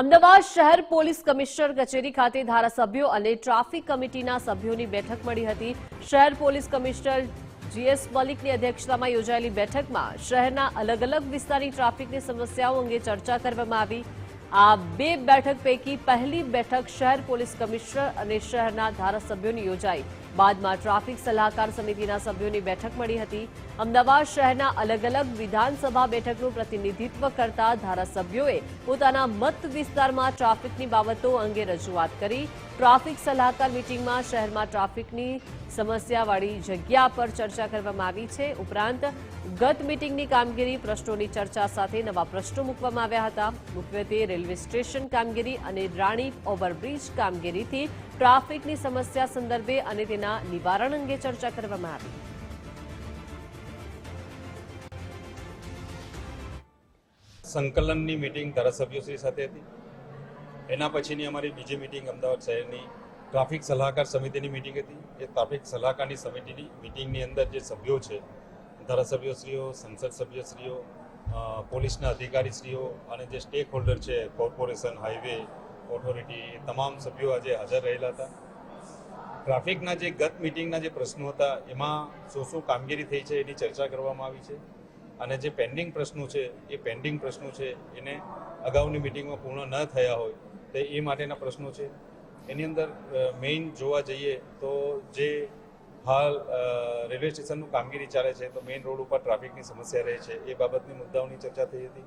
અમદાવાદ શહેર police commissioner કચેરી ખાતે ધારાસભ્યો અને ટ્રાફિક કમિટીના સભ્યોની બેઠક મળી હતી. શહેર પોલીસ કમિશનર જીએસ મલિકની અધ્યક્ષતામાં યોજાયેલી બેઠકમાં શહેરના અલગ અલગ વિસ્તારની ટ્રાફિકની સમસ્યાઓ અંગે ચર્ચા કરવામાં આવી. આ બે બેઠક પૈકી પહેલી બેઠક શહેર પોલીસ કમિશનર અને શહેરના ધારાસભ્યોની યોજાઈ. બાદમાં ટ્રાફિક સલાહકાર સમિતિના સભ્યોની બેઠક મળી હતી. અમદાવાદ શહેરના અલગ અલગ વિધાનસભા બેઠકનું પ્રતિનિધિત્વ કરતા ધારાસભ્યોએ પોતાના મત વિસ્તારમાં ટ્રાફિકની બાબતો અંગે રજૂઆત કરી. ટ્રાફિક સલાહકાર મિટિંગમાં શહેરમાં ટ્રાફિકની સમસ્યાવાળી જગ્યા પર ચર્ચા કરવામાં આવી છે. ઉપરાંત ગત મિટિંગની કામગીરી, પ્રશ્નોની ચર્ચા સાથે નવા પ્રશ્નો મૂકવામાં આવ્યા હતા. મુખ્યત્વે રેલવે સ્ટેશન કામગીરી અને રાણી ઓવરબ્રિજ કામગીરીથી ટ્રાફિકની સમસ્યા સંદર્ભે અને તેના નિવારણ અંગે ચર્ચા કરવામાં આવી. સંકલનની મિટિંગ ધારાસભ્યોશ્રી સાથે હતી. એના પછીની અમારી બીજી મિટિંગ અમદાવાદ શહેરની ટ્રાફિક સલાહકાર સમિતિની મિટિંગ હતી. એ ટ્રાફિક સલાહકારની સમિતિની મિટિંગની અંદર જે સભ્યો છે, ધારાસભ્યશ્રીઓ, સંસદ સભ્યશ્રીઓ પોલીસના અધિકારીશ્રીઓ અને જે સ્ટેક હોલ્ડર છે કોર્પોરેશન હાઈવે ઓથોરિટી તમામ સભ્યો આજે હાજર રહેલા હતા. ટ્રાફિકના જે ગત મિટિંગના જે પ્રશ્નો હતા, એમાં શું શું કામગીરી થઈ છે એની ચર્ચા કરવામાં આવી છે. અને જે પેન્ડિંગ પ્રશ્નો છે, એ પેન્ડિંગ પ્રશ્નો છે, એને અગાઉની મિટિંગમાં પૂર્ણ ન થયા હોય, તો એ માટેના પ્રશ્નો છે. એની અંદર મેઇન જોવા જઈએ તો જે હાલ રેલવે સ્ટેશનનું કામગીરી ચાલે છે, તો મેઇન રોડ ઉપર ટ્રાફિકની સમસ્યા રહે છે, એ બાબતની મુદ્દાઓની ચર્ચા થઈ હતી.